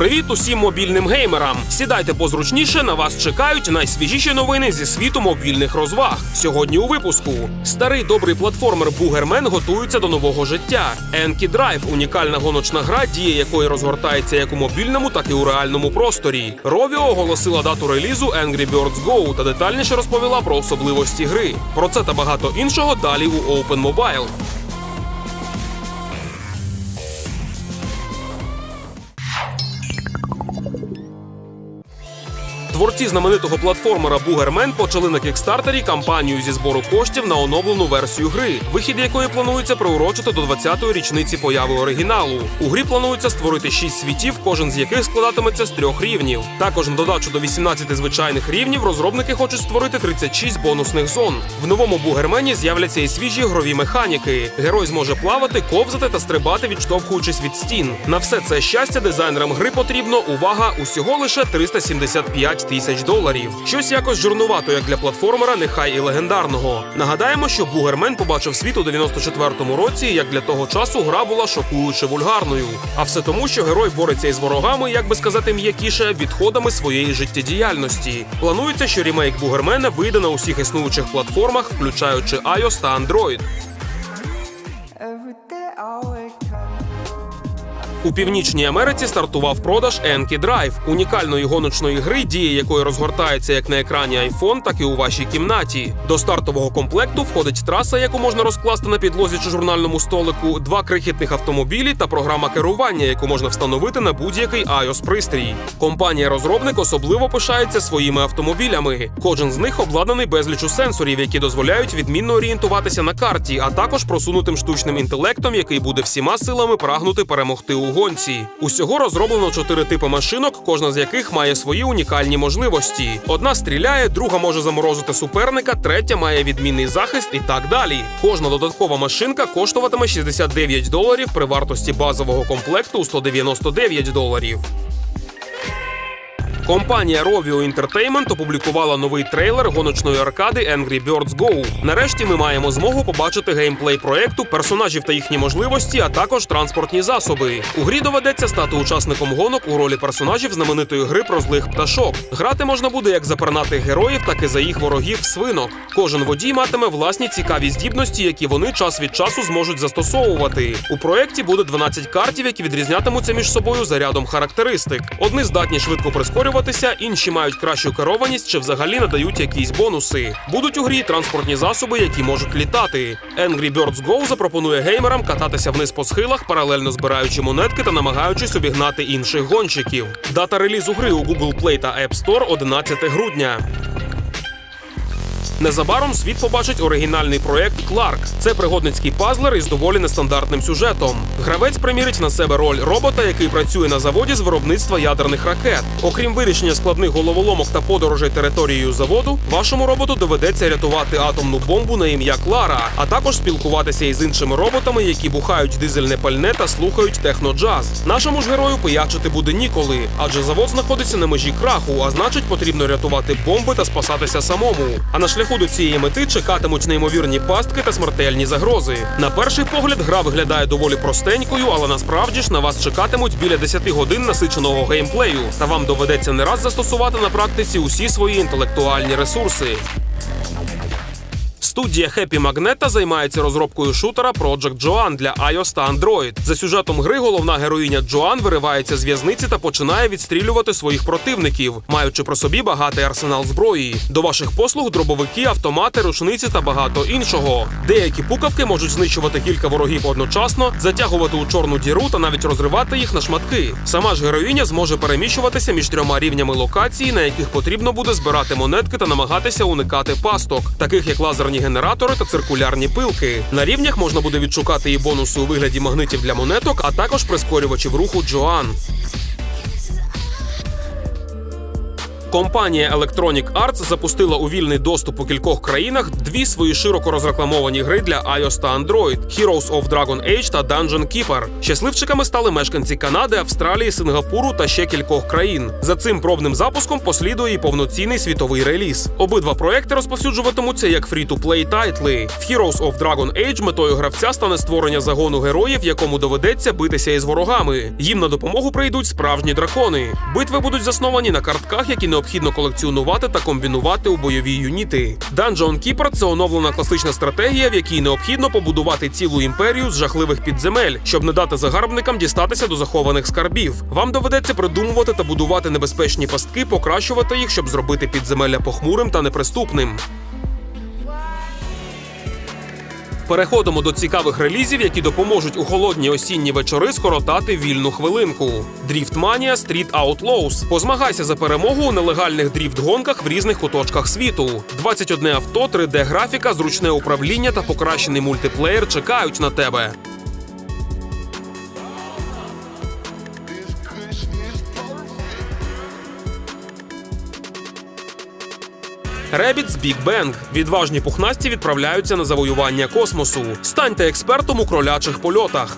Привіт усім мобільним геймерам! Сідайте позручніше, на вас чекають найсвіжіші новини зі світу мобільних розваг. Сьогодні у випуску старий добрий платформер Бугермен готується до нового життя. Enki Drive – унікальна гоночна гра, дія якої розгортається як у мобільному, так і у реальному просторі. Rovio оголосила дату релізу Angry Birds Go та детальніше розповіла про особливості гри. Про це та багато іншого далі у Open Mobile. Творці знаменитого платформера Бугермен почали на кікстартері кампанію зі збору коштів на оновлену версію гри, вихід якої планується приурочити до 20-ї річниці появи оригіналу. У грі планується створити 6 світів, кожен з яких складатиметься з трьох рівнів. Також на додачу до 18 звичайних рівнів розробники хочуть створити 36 бонусних зон. В новому Бугермені з'являться і свіжі ігрові механіки. Герой зможе плавати, ковзати та стрибати, відштовхуючись від стін. На все це щастя дизайнерам гри потрібно увага усього лише 375 тисяч доларів. Щось якось жирнувато, як для платформера, нехай і легендарного. Нагадаємо, що Бугермен побачив світ у 94-му році. Як для того часу гра була шокуюче вульгарною. А все тому, що герой бореться із ворогами, як би сказати м'якіше, відходами своєї життєдіяльності. Планується, що рімейк Бугермена вийде на усіх існуючих платформах, включаючи iOS та Android. У північній Америці стартував продаж Enki Drive – унікальної гоночної гри, дія якої розгортається як на екрані iPhone, так і у вашій кімнаті. До стартового комплекту входить траса, яку можна розкласти на підлозі чи журнальному столику, два крихітних автомобілі та програма керування, яку можна встановити на будь-який iOS пристрій. Компанія-розробник особливо пишається своїми автомобілями. Кожен з них обладнаний безлічу сенсорів, які дозволяють відмінно орієнтуватися на карті, а також просунутим штучним інтелектом, який буде всіма силами прагнути перемогти у гонці. Усього розроблено чотири типи машинок, кожна з яких має свої унікальні можливості. Одна стріляє, друга може заморозити суперника, третя має відмінний захист і так далі. Кожна додаткова машинка коштуватиме 69 доларів при вартості базового комплекту у 199 доларів. Компанія Rovio Entertainment опублікувала новий трейлер гоночної аркади Angry Birds Go. Нарешті ми маємо змогу побачити геймплей проекту, персонажів та їхні можливості, а також транспортні засоби. У грі доведеться стати учасником гонок у ролі персонажів знаменитої гри про злих пташок. Грати можна буде як за пернатих героїв, так і за їх ворогів свинок. Кожен водій матиме власні цікаві здібності, які вони час від часу зможуть застосовувати. У проєкті буде 12 картів, які відрізнятимуться між собою за рядом характеристик. Одні здатні швидко прискорюватися, інші мають кращу керованість чи взагалі надають якісь бонуси. Будуть у грі транспортні засоби, які можуть літати. Angry Birds Go запропонує геймерам кататися вниз по схилах, паралельно збираючи монетки та намагаючись обігнати інших гонщиків. Дата релізу гри у Google Play та App Store 11 грудня. Незабаром світ побачить оригінальний проект Кларк. Це пригодницький пазлер із доволі нестандартним сюжетом. Гравець примірить на себе роль робота, який працює на заводі з виробництва ядерних ракет. Окрім вирішення складних головоломок та подорожей територією заводу, вашому роботу доведеться рятувати атомну бомбу на ім'я Клара, а також спілкуватися із іншими роботами, які бухають дизельне пальне та слухають техноджаз. Нашому ж герою пиячити буде ніколи, адже завод знаходиться на межі краху, а значить потрібно рятувати бомби та спасатися самому. А на шляху до цієї мети чекатимуть неймовірні пастки та смертельні загрози. На перший погляд гра виглядає доволі простенькою, але насправді ж на вас чекатимуть біля 10 годин насиченого геймплею, та вам доведеться не раз застосувати на практиці усі свої інтелектуальні ресурси. Студія Happy Magneto займається розробкою шутера Project Joan для iOS та Android. За сюжетом гри головна героїня Джоан виривається з в'язниці та починає відстрілювати своїх противників, маючи при собі багатий арсенал зброї. До ваших послуг дробовики, автомати, рушниці та багато іншого. Деякі пукавки можуть знищувати кілька ворогів одночасно, затягувати у чорну діру та навіть розривати їх на шматки. Сама ж героїня зможе переміщуватися між трьома рівнями локації, на яких потрібно буде збирати монетки та намагатися уникати пасток, таких як лазерні генератори та циркулярні пилки. На рівнях можна буде відшукати і бонуси у вигляді магнитів для монеток, а також прискорювачів руху Джоан. Компанія Electronic Arts запустила у вільний доступ у кількох країнах дві свої широко розрекламовані гри для iOS та Android – Heroes of Dragon Age та Dungeon Keeper. Щасливчиками стали мешканці Канади, Австралії, Сингапуру та ще кількох країн. За цим пробним запуском послідує і повноцінний світовий реліз. Обидва проекти розповсюджуватимуться як фрі-ту-плей тайтли. В Heroes of Dragon Age метою гравця стане створення загону героїв, якому доведеться битися із ворогами. Їм на допомогу прийдуть справжні дракони. Битви будуть засновані на картках, які необхідно колекціонувати та комбінувати у бойові юніти. Dungeon Keeper – це оновлена класична стратегія, в якій необхідно побудувати цілу імперію з жахливих підземель, щоб не дати загарбникам дістатися до захованих скарбів. Вам доведеться придумувати та будувати небезпечні пастки, покращувати їх, щоб зробити підземелля похмурим та неприступним. Переходимо до цікавих релізів, які допоможуть у холодні осінні вечори скоротати вільну хвилинку. Дріфтманія Street Outlaws. Позмагайся за перемогу у нелегальних дріфт-гонках в різних куточках світу. 21 авто, 3D-графіка, зручне управління та покращений мультиплеєр чекають на тебе. Ребіт з Big Bang. Відважні пухнасті відправляються на завоювання космосу. Станьте експертом у кролячих польотах.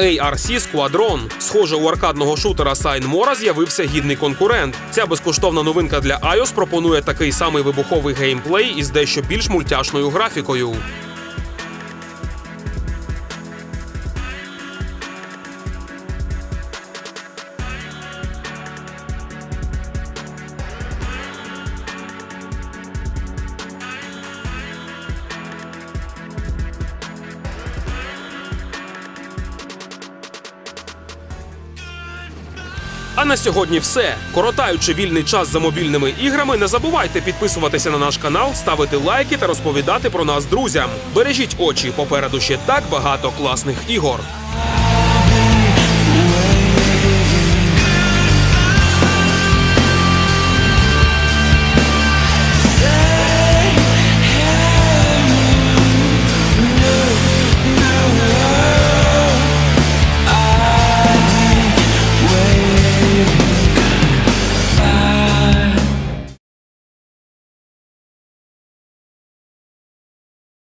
ARC Squadron. Схоже, у аркадного шутера Сайн Мора з'явився гідний конкурент. Ця безкоштовна новинка для iOS пропонує такий самий вибуховий геймплей із дещо більш мультяшною графікою. А на сьогодні все. Коротаючи вільний час за мобільними іграми, не забувайте підписуватися на наш канал, ставити лайки та розповідати про нас друзям. Бережіть очі, попереду ще так багато класних ігор.